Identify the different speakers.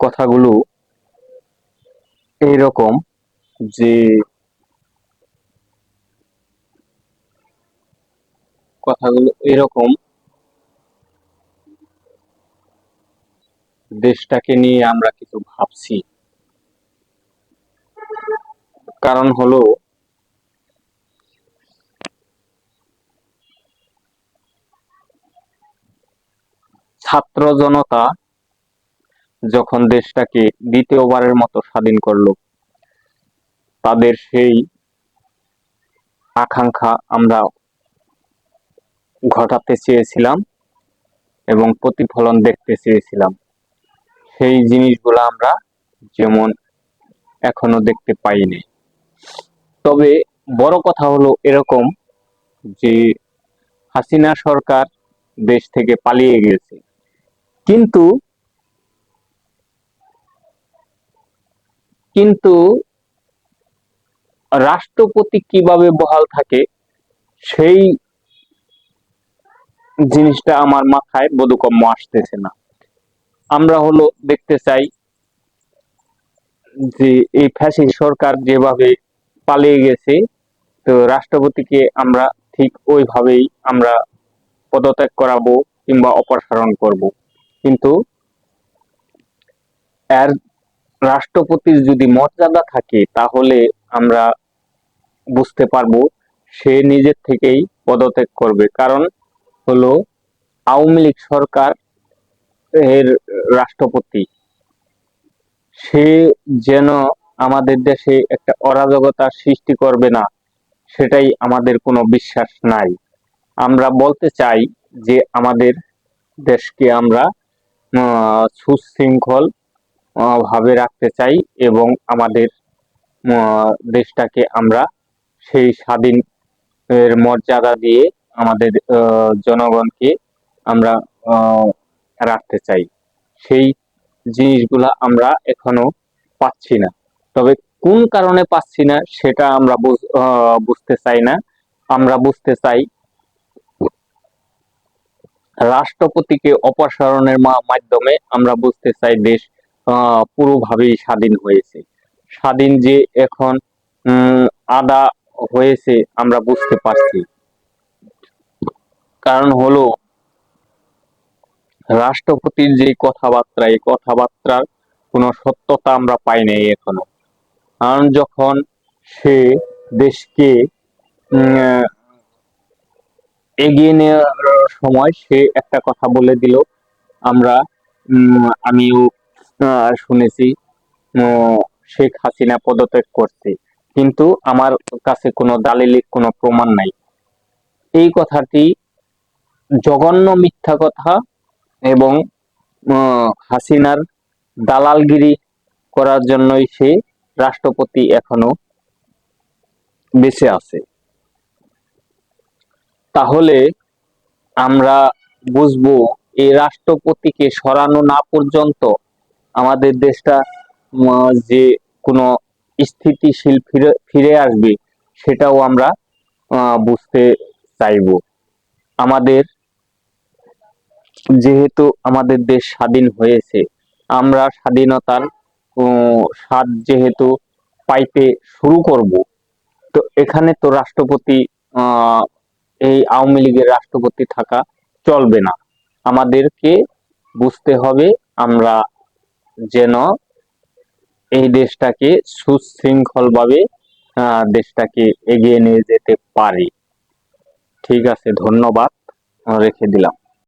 Speaker 1: কথাগুলো এইরকম যে কথাগুলো এরকম দেশটাকে নিয়ে আমরা কিছু ভাবছি। কারণ হলো ছাত্র জনতা যখন দেশটাকে দ্বিতীয়বারের মতো স্বাধীন করল, তাদের সেই আকাঙ্ক্ষা আমরা ঘটাতে চেয়েছিলাম এবং প্রতিফলন দেখতে চেয়েছিলাম। সেই জিনিসগুলো আমরা যেমন এখনও দেখতে পাইনি। তবে বড় কথা হলো এরকম যে হাসিনা সরকার দেশ থেকে পালিয়ে গেছে কিন্তু কিন্তু রাষ্ট্রপতি কীভাবে বহাল থাকে, সেই জিনিসটা আমার মাথায় বোধগম্য আসতেছে না। আমরা হলো দেখতে চাই যে এই ফ্যাসিস্ট সরকার যেভাবে পালিয়ে গেছে, তো রাষ্ট্রপতিকে আমরা ঠিক ওইভাবেই আমরা পদত্যাগ করাবো কিংবা অপসারণ করব। কিন্তু এর রাষ্ট্রপতির যদি মর্যাদা থাকে, তাহলে আমরা বুঝতে পারব সে নিজের থেকেই পদত্যাগ করবে। কারণ হলো আওয়ামী লীগ সরকার এর রাষ্ট্রপতি। সে যেন আমাদের দেশে একটা অরাজকতার সৃষ্টি করবে না, সেটাই আমাদের কোনো বিশ্বাস নাই। আমরা বলতে চাই যে আমাদের দেশকে আমরা সুশৃঙ্খল ভাবে রাখতে চাই এবং আমাদের দেশটাকে আমরা সেই স্বাধীন, এর মর্যাদা দিয়ে আমাদের জনগণকে আমরা রাখতে চাই। সেই জিনিসগুলা আমরা এখনও পাচ্ছি না। তবে কোন কারণে পাচ্ছি না সেটা আমরা বুঝতে চাই না। আমরা বুঝতে চাই রাষ্ট্রপতিকে অপসারণের মাধ্যমে আমরা বুঝতে চাই দেশ পুরোভাবেই স্বাধীন হয়েছে। স্বাধীন যে এখন আদা হয়েছে, আমরা বুঝতে পারছি। কারণ হলো, রাষ্ট্রপতির যে কথাবার্তা, এই কথাবার্তার কোনো সত্যতা আমরা পাই নাই এখনও। কারণ যখন সে দেশকে এগিয়ে নেওয়ার সময় সে একটা কথা বলে দিল, আমরা আমিও শুনেছি শেখ হাসিনা পদত্যাগ করছে। কিন্তু আমার কাছে কোনো দালিলিক, কোনো প্রমাণ নাই। এই কথাটি জঘন্য মিথ্যা কথা এবং হাসিনার দালালগিরি করার জন্যই সে রাষ্ট্রপতি এখনও বেঁচে আছে। তাহলে আমরা বুঝব, এই রাষ্ট্রপতিকে সরানো না পর্যন্ত আমাদের দেশটা যে কোনো স্থিতিশীল ফিরে ফিরে আসবে, সেটাও আমরা বুঝতে চাইব। আমাদের যেহেতু আমাদের দেশ স্বাধীন হয়েছে, আমরা স্বাধীনতার স্বাদ যেহেতু পাইতে শুরু করব, তো এখানে তো রাষ্ট্রপতি এই আওয়ামী লীগের রাষ্ট্রপতি থাকা চলবে না। আমাদেরকে বুঝতে হবে, আমরা যেন এই দেশটাকে সুশৃঙ্খলভাবে দেশটাকে এগিয়ে নিয়ে যেতে পারি। ঠিক আছে ধন্যবাদ। রেখে দিলাম।